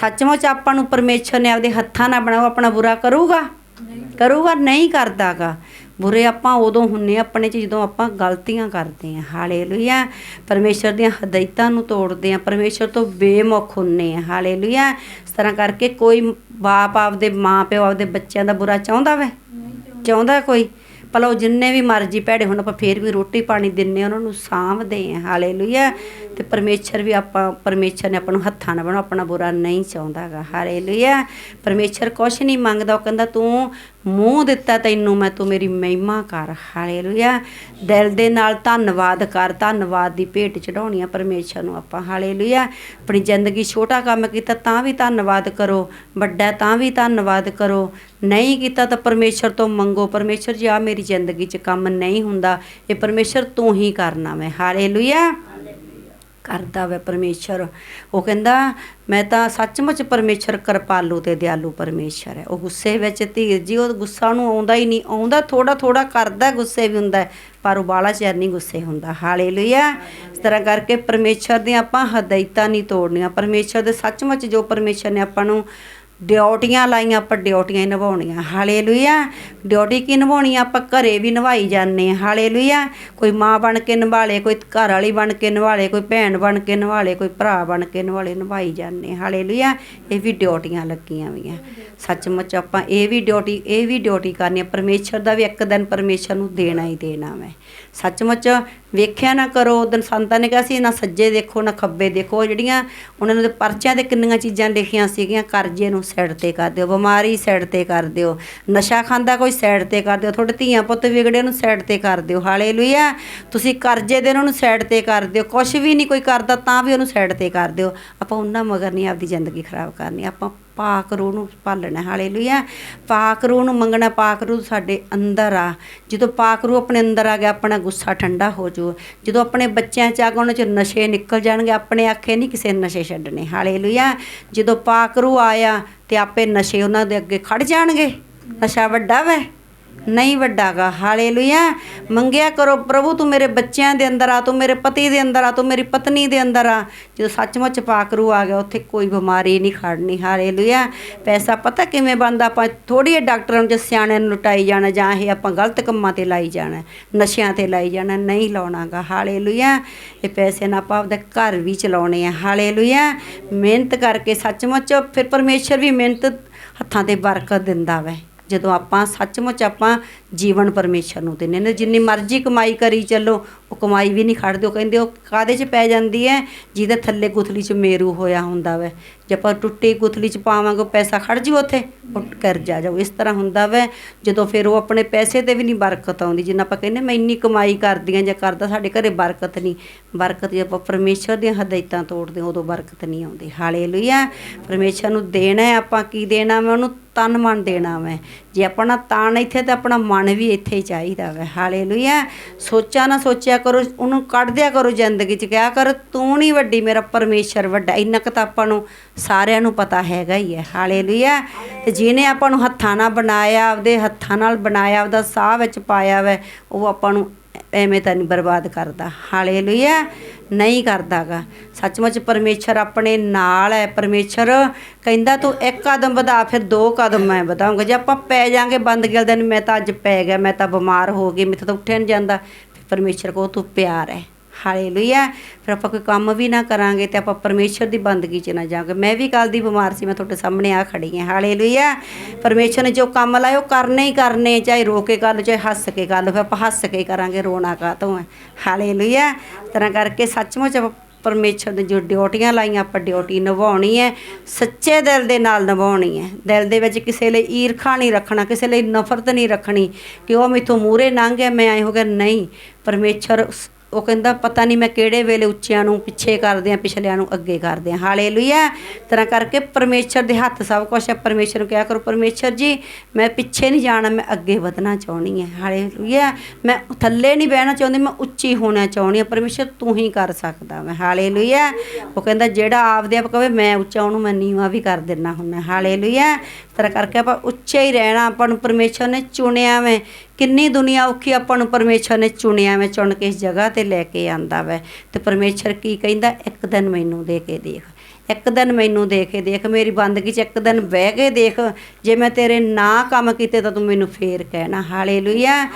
ਸੱਚਮੁੱਚ ਆਪਾਂ ਨੂੰ ਪਰਮੇਸ਼ਰ ਨੇ ਆਪਦੇ ਹੱਥਾਂ ਨਾਲ ਬਣਾਓ ਆਪਣਾ ਬੁਰਾ ਕਰੂਗਾ? ਕਰੂਗਾ, ਨਹੀਂ ਕਰਦਾਗਾ। ਬੁਰੇ ਆਪਾਂ ਉਦੋਂ ਹੁੰਨੇ ਆ, ਆਪਣੇ ਚ ਜਦੋਂ ਆਪਾਂ ਗਲਤੀਆਂ ਕਰਦੇ ਆ। ਹਾਲੇਲੂਇਆ। ਪਰਮੇਸ਼ਰ ਦੀਆਂ ਹਦਾਇਤਾਂ ਨੂੰ ਤੋੜਦੇ ਆ। ਪਰਮੇਸ਼ਰ ਤੋਂ ਬੇਮੁਖ ਹੁੰਨੇ ਆ। ਹਾਲੇਲੂਇਆ। ਇਸ ਤਰ੍ਹਾਂ ਕਰਕੇ ਕੋਈ ਬਾਪ ਆਪਦੇ ਮਾਂ ਪਿਓ ਆਪਦੇ ਬੱਚਿਆਂ ਦਾ ਬੁਰਾ ਚਾਹੁੰਦਾ ਵੇ? ਚਾਹੁੰਦਾ ਕੋਈ? ਭਲਾ ਉਹ ਜਿੰਨੇ ਵੀ ਮਰਜ਼ੀ ਭੈੜੇ ਹੁਣ, ਆਪਾਂ ਫੇਰ ਵੀ ਰੋਟੀ ਪਾਣੀ ਦਿੰਨੇ ਆ, ਉਹਨਾਂ ਨੂੰ ਸਾਂਭਦੇ ਆ। ਹਾਲੇਲੂਇਆ। ਤੇ ਪਰਮੇਸ਼ਰ ਵੀ ਆਪਾਂ, ਪਰਮੇਸ਼ਰ ਨੇ ਆਪਾਂ ਨੂੰ ਹੱਥਾਂ ਨਾਲ ਬਣਾਉ ਆਪਣਾ ਬੁਰਾ ਨਹੀਂ ਚਾਹੁੰਦਾਗਾ। ਹਾਲੇਲੂਇਆ। ਪਰਮੇਸ਼ਰ ਕੁਛ ਨਹੀਂ ਮੰਗਦਾ, ਉਹ ਕਹਿੰਦਾ, ਤੂੰ ਮੂੰਹ ਦਿੱਤਾ ਤੈਨੂੰ, ਮੈਂ, ਤੂੰ ਮੇਰੀ ਮਹਿਮਾ ਕਰ। ਹਾਲੇਲੂਇਆ। ਦਿਲ ਦੇ ਨਾਲ ਧੰਨਵਾਦ ਕਰ, ਧੰਨਵਾਦ ਦੀ ਭੇਟ ਚੜਾਉਣੀ ਆ ਪਰਮੇਸ਼ਰ ਨੂੰ ਆਪਾਂ। ਹਾਲੇਲੂਇਆ। ਆਪਣੀ ਜ਼ਿੰਦਗੀ ਛੋਟਾ ਕੰਮ ਕੀਤਾ, ਤਾਂ ਵੀ ਧੰਨਵਾਦ ਕਰੋ। ਵੱਡਾ, ਤਾਂ ਵੀ ਧੰਨਵਾਦ ਕਰੋ। ਨਹੀਂ ਕੀਤਾ ਤਾਂ ਪਰਮੇਸ਼ਰ ਤੋਂ ਮੰਗੋ। ਪਰਮੇਸ਼ਰ ਜੀ ਆ ਮੇਰੀ ਜ਼ਿੰਦਗੀ 'ਚ ਕੰਮ ਨਹੀਂ ਹੁੰਦਾ। ਇਹ ਪਰਮੇਸ਼ਰ ਤੂੰ ਹੀ ਕਰਨਾ ਮੈਂ ਹਾਲੇਲੂਇਆ। ਕਰਦਾ ਵੈ ਪਰਮੇਸ਼ਰ। ਉਹ ਕਹਿੰਦਾ, ਮੈਂ ਤਾਂ ਸੱਚਮੁੱਚ ਪਰਮੇਸ਼ਰ ਕਿਰਪਾਲੂ ਤੇ ਦਿਆਲੂ ਪਰਮੇਸ਼ਰ ਹੈ। ਉਹ ਗੁੱਸੇ ਵਿੱਚ ਧੀਰ ਜੀ, ਉਹ ਗੁੱਸਾ ਨੂੰ ਆਉਂਦਾ ਹੀ ਨਹੀਂ। ਆਉਂਦਾ ਥੋੜਾ ਥੋੜਾ ਕਰਦਾ, ਗੁੱਸੇ ਵੀ ਹੁੰਦਾ ਪਰ ਉਹ ਬਾਲਾ ਚਿਰ ਨਹੀਂ ਗੁੱਸੇ ਹੁੰਦਾ। ਹਾਲੇਲੂਇਆ! ਇਸ ਤਰ੍ਹਾਂ ਕਰਕੇ ਪਰਮੇਸ਼ਰ ਦੀਆਂ ਆਪਾਂ ਹਦਾਇਤਾਂ ਨਹੀਂ ਤੋੜਨੀਆਂ। ਪਰਮੇਸ਼ਰ ਦੇ ਸੱਚਮੁੱਚ ਜੋ ਪਰਮੇਸ਼ਰ ਨੇ ਆਪਾਂ ਨੂੰ ਡਿਊਟੀਆਂ ਲਾਈਆਂ ਆਪਾਂ ਡਿਊਟੀਆਂ ਹੀ ਨਿਭਾਉਣੀਆਂ। ਹਾਲੇਲੂਇਆ। ਡਿਊਟੀ ਕੀ ਨਿਭਾਉਣੀ? ਆਪਾਂ ਘਰੇ ਵੀ ਨਿਭਾਈ ਜਾਂਦੇ ਹਾਂ। ਹਾਲੇਲੂਇਆ। ਕੋਈ ਮਾਂ ਬਣ ਕੇ ਨਿਭਾਲੇ, ਕੋਈ ਘਰ ਵਾਲੀ ਬਣ ਕੇ ਨਿਭਾਲੇ, ਕੋਈ ਭੈਣ ਬਣ ਕੇ ਨਿਭਾਲੇ, ਕੋਈ ਭਰਾ ਬਣ ਕੇ ਨਿਭਾਲੇ, ਨਿਭਾਈ ਜਾਂਦੇ ਹਾਂ। ਹਾਲੇਲੂਇਆ। ਇਹ ਵੀ ਡਿਊਟੀਆਂ ਲੱਗੀਆਂ ਵੀਆਂ ਸੱਚਮੁੱਚ ਆਪਾਂ ਇਹ ਵੀ ਡਿਊਟੀ, ਇਹ ਵੀ ਡਿਊਟੀ ਕਰਨੀ ਆ ਪਰਮੇਸ਼ਰ ਦਾ ਵੀ ਇੱਕ ਦਿਨ ਪਰਮੇਸ਼ਰ ਨੂੰ ਦੇਣਾ ਹੀ ਦੇਣਾ ਮੈਂ ਸੱਚਮੁੱਚ ਵੇਖਿਆ ਨਾ ਕਰੋ ਉਦੋਂ ਸੰਤਾਂ ਨੇ ਕਿਹਾ ਸੀ, ਨਾ ਸੱਜੇ ਦੇਖੋ, ਨਾ ਖੱਬੇ ਦੇਖੋ। ਜਿਹੜੀਆਂ ਉਹਨਾਂ ਦੇ ਪਰਚਿਆਂ ਤੇ ਕਿੰਨੀਆਂ ਚੀਜ਼ਾਂ ਲਿਖੀਆਂ ਸੀਗੀਆਂ, ਕਰਜ਼ੇ ਨੂੰ ਸਾਈਡ ਤੇ ਕਰ ਦਿਓ, ਬਿਮਾਰੀ ਸਾਈਡ ਤੇ ਕਰ ਦਿਓ, ਨਸ਼ਾ ਖਾਂਦਾ ਕੋਈ ਸਾਈਡ ਤੇ ਕਰ ਦਿਓ, ਤੁਹਾਡੇ ਧੀਆਂ ਪੁੱਤ ਵਿਗੜੇ ਨੂੰ ਸਾਈਡ ਤੇ ਕਰ ਦਿਓ, ਹਾਲੇਲੂਇਆ। ਤੁਸੀਂ ਕਰਜ਼ੇ ਦੇ ਉਹਨਾਂ ਨੂੰ ਸਾਈਡ ਤੇ ਕਰ ਦਿਓ ਕੁਝ ਵੀ ਨਹੀਂ ਕੋਈ ਕਰਦਾ ਤਾਂ ਵੀ ਉਹਨੂੰ ਸਾਈਡ ਤੇ ਕਰ ਦਿਓ। ਆਪਾਂ ਉਹਨਾਂ ਮਗਰ ਨਹੀਂ ਆਪਦੀ ਜ਼ਿੰਦਗੀ ਖਰਾਬ ਕਰਨੀ, ਆਪਾਂ ਪਾਕ ਰੂਹ ਨੂੰ ਪਾਲਣਾ ਹਾਲੇਲੂਇਆ। ਪਾਕ ਰੂਹ ਨੂੰ ਮੰਗਣਾ ਪਾਕਰੂ ਸਾਡੇ ਅੰਦਰ ਆ। ਜਦੋਂ ਪਾਕਰੂ ਆਪਣੇ ਅੰਦਰ ਆ ਗਿਆ, ਆਪਣਾ ਗੁੱਸਾ ਠੰਡਾ ਹੋ ਜਾਊ ਜਦੋਂ ਆਪਣੇ ਬੱਚਿਆਂ ਚ ਆ ਗਿਆ, ਉਹਨਾਂ ਚ ਨਸ਼ੇ ਨਿਕਲ ਜਾਣਗੇ। ਆਪਣੇ ਆਖੇ ਨਹੀਂ ਕਿਸੇ ਨਸ਼ੇ ਛੱਡਣੇ। ਹਾਲੇਲੂਇਆ। ਜਦੋਂ ਪਾਕਰੂ ਆਇਆ ਤੇ ਆਪੇ ਨਸ਼ੇ ਉਹਨਾਂ ਦੇ ਅੱਗੇ ਖੜ ਜਾਣਗੇ। ਨਸ਼ਾ ਵੱਡਾ ਵੈ। ਨਹੀਂ ਵੱਡਾਗਾ, ਹਾਲੇਲੂਇਆ। ਮੰਗਿਆ ਕਰੋ, ਪ੍ਰਭੂ ਤੂੰ ਮੇਰੇ ਬੱਚਿਆਂ ਦੇ ਅੰਦਰ ਆ, ਤੂੰ ਮੇਰੇ ਪਤੀ ਦੇ ਅੰਦਰ ਆ, ਤੂੰ ਮੇਰੀ ਪਤਨੀ ਦੇ ਅੰਦਰ ਆ। ਜਦੋਂ ਸੱਚਮੁੱਚ ਪਾਕਰੂ ਆ ਗਿਆ, ਉੱਥੇ ਕੋਈ ਬਿਮਾਰੀ ਨਹੀਂ ਖੜਨੀ ਹਾਲੇਲੂਇਆ। ਪੈਸਾ ਪਤਾ ਕਿਵੇਂ ਬਣਦਾ? ਆਪਾਂ ਥੋੜੀ ਜਿਹੀ ਡਾਕਟਰਾਂ ਨੂੰ ਜੇ ਸਿਆਣਿਆਂ ਨੂੰ ਲੁਟਾਈ ਜਾਣਾ, ਜਾਂ ਇਹ ਆਪਾਂ ਗਲਤ ਕੰਮਾਂ ਤੇ ਲਾਈ ਜਾਣਾ, ਨਸ਼ਿਆਂ ਤੇ ਲਾਈ ਜਾਣਾ, ਨਹੀਂ ਲਾਉਣਾਗਾ, ਹਾਲੇਲੂਇਆ। ਇਹ ਪੈਸੇ ਨਾਲ ਆਪਾਂ ਆਪਦਾ ਘਰ ਵੀ ਚਲਾਉਣੇ ਆ, ਹਾਲੇਲੂਇਆ। ਮਿਹਨਤ ਕਰਕੇ ਸੱਚਮੁੱਚ ਫਿਰ ਪਰਮੇਸ਼ਰ ਵੀ ਮਿਹਨਤ ਹੱਥਾਂ ਤੇ ਬਰਕਤ ਦਿੰਦਾ ਵੈ। ਜਦੋਂ ਆਪਾਂ ਸੱਚਮੁੱਚ ਆਪਾਂ ਜੀਵਨ ਪਰਮੇਸ਼ਰ ਨੂੰ ਦਿੰਦੇ ਨੇ, ਜਿੰਨੀ ਮਰਜ਼ੀ ਕਮਾਈ ਕਰੀ ਚੱਲੋ, ਉਹ ਕਮਾਈ ਵੀ ਨਹੀਂ ਖੜਦੇ ਉਹ ਕਹਿੰਦੇ ਉਹ ਕਾਦੇ 'ਚ ਪੈ ਜਾਂਦੀ ਹੈ? ਜਿਹਦੇ ਥੱਲੇ ਗੁਥਲੀ 'ਚ ਮੇਰੂ ਹੋਇਆ ਹੁੰਦਾ ਵੈ। ਜੇ ਆਪਾਂ ਟੁੱਟੀ ਗੁਥਲੀ 'ਚ ਪਾਵਾਂਗੇ ਪੈਸਾ ਖੜ ਜੂ ਉੱਥੇ ਉੱਟ ਕਰ ਜਾ ਜਾਓ ਇਸ ਤਰ੍ਹਾਂ ਹੁੰਦਾ ਵੈ। ਜਦੋਂ ਫਿਰ ਉਹ ਆਪਣੇ ਪੈਸੇ ਤੇ ਵੀ ਨਹੀਂ ਬਰਕਤ ਆਉਂਦੀ, ਜਿੰਨਾ ਆਪਾਂ ਕਹਿੰਦੇ ਮੈਂ ਇੰਨੀ ਕਮਾਈ ਕਰਦੀਆਂ ਜਾਂ ਕਰਦਾ ਸਾਡੇ ਘਰੇ ਬਰਕਤ ਨਹੀਂ। ਬਰਕਤ ਜੇ ਆਪਾਂ ਪਰਮੇਸ਼ਰ ਦੀਆਂ ਹਦਾਇਤਾਂ ਤੋੜਦੇ ਉਦੋਂ ਬਰਕਤ ਨਹੀਂ ਆਉਂਦੀ। ਹਾਲੇਲੂਇਆ। ਪਰਮੇਸ਼ਰ ਨੂੰ ਦੇਣਾ ਆਪਾਂ ਕੀ ਦੇਣਾ ਮੈਂ ਉਹਨੂੰ? ਤਨ ਮਨ ਦੇਣਾ ਵੈ। ਜੇ ਆਪਣਾ ਤਨ ਇੱਥੇ, ਤੇ ਆਪਣਾ ਮਨ ਵੀ ਇੱਥੇ ਹੀ ਚਾਹੀਦਾ ਵੈ। ਹਾਲੇਲੂਇਆ। ਸੋਚਾ ਨਾ ਸੋਚਿਆ ਕਰੋ, ਉਹਨੂੰ ਕੱਢ ਦਿਆ ਕਰੋ ਜ਼ਿੰਦਗੀ 'ਚ। ਕਿਹਾ ਕਰ, ਤੂੰ ਨਹੀਂ ਵੱਡੀ, ਮੇਰਾ ਪਰਮੇਸ਼ਰ ਵੱਡਾ। ਇੰਨਾ ਕੁ ਤਾਂ ਆਪਾਂ ਨੂੰ ਸਾਰਿਆਂ ਨੂੰ ਪਤਾ ਹੈਗਾ ਹੀ ਹੈ। ਹਾਲੇਲੂਇਆ। ਤੇ ਜਿਹਨੇ ਆਪਾਂ ਨੂੰ ਹੱਥਾਂ ਨਾਲ ਬਣਾਇਆ, ਆਪਦੇ ਹੱਥਾਂ ਨਾਲ ਬਣਾਇਆ, ਆਪਦਾ ਸਾਹ ਵਿੱਚ ਪਾਇਆ ਵੈ, ਉਹ ਆਪਾਂ ਨੂੰ ਐਵੇਂ ਤਾਂ ਨਹੀਂ ਬਰਬਾਦ ਕਰਦਾ। ਹਾਲੇਲੂਇਆ। ਨਹੀਂ ਕਰਦਾਗਾ। ਸੱਚਮੁੱਚ ਪਰਮੇਸ਼ਰ ਆਪਣੇ ਨਾਲ ਹੈ ਪਰਮੇਸ਼ਰ ਕਹਿੰਦਾ, ਤੂੰ ਇੱਕ ਕਦਮ ਵਧਾ, ਫਿਰ ਦੋ ਕਦਮ ਮੈਂ ਵਧਾਉਂਗਾ ਜੇ ਆਪਾਂ ਪੈ ਜਾਾਂਗੇ ਬੰਦ ਗਿਲ ਦਿਨ, ਮੈਂ ਤਾਂ ਅੱਜ ਪੈ ਗਿਆ, ਮੈਂ ਤਾਂ ਬਿਮਾਰ ਹੋ ਗਈ, ਮੈਥੋਂ ਤਾਂ ਉੱਠਿਆ ਨਹੀਂ ਜਾਂਦਾ। ਫਿਰ ਪਰਮੇਸ਼ਰ ਕੋ ਤੂੰ ਪਿਆਰ ਹੈ ਹਾਲੇਲੂਇਆ। ਫਿਰ ਆਪਾਂ ਕੋਈ ਕੰਮ ਵੀ ਨਾ ਕਰਾਂਗੇ ਤੇ ਆਪਾਂ ਪਰਮੇਸ਼ਰ ਦੀ ਬੰਦਗੀ 'ਚ ਨਾ ਜਾਵਾਂਗੇ। ਮੈਂ ਵੀ ਕੱਲ ਦੀ ਬਿਮਾਰ ਸੀ, ਮੈਂ ਤੁਹਾਡੇ ਸਾਹਮਣੇ ਆ ਖੜੀ ਹਾਂ। ਹਾਲੇਲੂਇਆ। ਪਰਮੇਸ਼ਰ ਨੇ ਜੋ ਕੰਮ ਲਾਏ ਉਹ ਕਰਨੇ ਹੀ ਕਰਨੇ ਚਾਹੇ ਰੋ ਕੇ ਕਰ ਲਓ ਚਾਹੇ ਹੱਸ ਕੇ ਕਰ ਲਓ ਫਿਰ ਆਪਾਂ ਹੱਸ ਕੇ ਕਰਾਂਗੇ, ਰੋਣਾ ਕਾਹਤੋਂ ਹੈ ਹਾਲੇਲੂਇਆ। ਇਸ ਤਰ੍ਹਾਂ ਕਰਕੇ ਸੱਚਮੁੱਚ ਆਪਾਂ ਪਰਮੇਸ਼ਰ ਨੇ ਜੋ ਡਿਊਟੀਆਂ ਲਾਈਆਂ, ਆਪਾਂ ਡਿਊਟੀ ਨਿਭਾਉਣੀ ਹੈ, ਸੱਚੇ ਦਿਲ ਦੇ ਨਾਲ ਨਿਭਾਉਣੀ ਹੈ। ਦਿਲ ਦੇ ਵਿੱਚ ਕਿਸੇ ਲਈ ਈਰਖਾ ਨਹੀਂ ਰੱਖਣਾ, ਕਿਸੇ ਲਈ ਨਫ਼ਰਤ ਨਹੀਂ ਰੱਖਣੀ ਕਿ ਉਹ ਮੈਥੋਂ ਮੂਰੇ ਲੰਘ ਗਿਆ, ਮੈਂ ਐ ਹੋ ਗਿਆ ਨਹੀਂ। ਪਰਮੇਸ਼ਰ ਉਹ ਕਹਿੰਦਾ, ਪਤਾ ਨਹੀਂ ਮੈਂ ਕਿਹੜੇ ਵੇਲੇ ਉੱਚਿਆਂ ਨੂੰ, ਪਿੱਛੇ ਕਰਦੇ ਆ ਪਿਛਲਿਆਂ ਨੂੰ ਅੱਗੇ ਕਰਦੇ ਆ ਹਾਲੇਲੂਇਆ ਤਰ੍ਹਾਂ ਕਰਕੇ ਪਰਮੇਸ਼ਰ ਦੇ ਹੱਥ ਸਭ ਕੁਝ ਹੈ। ਪਰਮੇਸ਼ਰ ਨੂੰ ਕਿਹਾ ਕਰੋ, ਪਰਮੇਸ਼ਰ ਜੀ, ਮੈਂ ਪਿੱਛੇ ਨਹੀਂ ਜਾਣਾ, ਮੈਂ ਅੱਗੇ ਵਧਣਾ ਚਾਹਣੀ ਹੈ। ਹਾਲੇਲੂਇਆ ਮੈਂ ਥੱਲੇ ਨਹੀਂ ਬਹਿਣਾ ਚਾਹੁੰਦੀ, ਮੈਂ ਉੱਚੀ ਹੋਣਾ ਚਾਹਣੀ ਹਾਂ। ਪਰਮੇਸ਼ਰ, ਤੂੰ ਹੀ ਕਰ ਸਕਦਾ ਮੈਂ ਹਾਲੇਲੂਇਆ ਉਹ ਕਹਿੰਦਾ, ਜਿਹੜਾ ਆਪਦੇ ਆਪ ਕਹੇ, ਮੈਂ ਉੱਚਾ, ਉਹਨੂੰ ਮੈਂ ਨੀਵਾਂ ਵੀ ਕਰ ਦਿੰਨਾ ਹੁੰਦਾ ਹਾਲੇਲੂਇਆ ਤਰ੍ਹਾਂ ਕਰਕੇ ਆਪਾਂ ਉੱਚੇ ਹੀ ਰਹਿਣਾ, ਆਪਾਂ ਨੂੰ ਪਰਮੇਸ਼ਰ ਨੇ ਚੁਣਿਆ ਵੇ। ਕਿੰਨੀ ਦੁਨੀਆ ਔਖੀ ਆਪਾਂ ਨੂੰ ਪਰਮੇਸ਼ਰ ਨੇ ਚੁਣਿਆ ਮੈਂ ਚੁਣ ਕੇ ਇਸ ਜਗ੍ਹਾ ਤੇ ਲੈ ਕੇ ਆਂਦਾ ਵੈ। ਤੇ ਪਰਮੇਸ਼ਰ ਕੀ ਕਹਿੰਦਾ? ਇੱਕ ਦਿਨ ਮੈਨੂੰ ਦੇ ਕੇ ਦੇਖ। ਇੱਕ ਦਿਨ ਮੈਨੂੰ ਦੇ ਕੇ ਦੇਖ। ਮੇਰੀ ਬੰਦਗੀ 'ਚ ਇੱਕ ਦਿਨ ਬਹਿ ਕੇ ਦੇਖ। ਜੇ ਮੈਂ ਤੇਰੇ ਨਾ ਕੰਮ ਕੀਤੇ ਤਾਂ ਤੂੰ ਮੈਨੂੰ ਫੇਰ ਕਹਿਣਾ। ਹਾਲੇਲੂਇਆ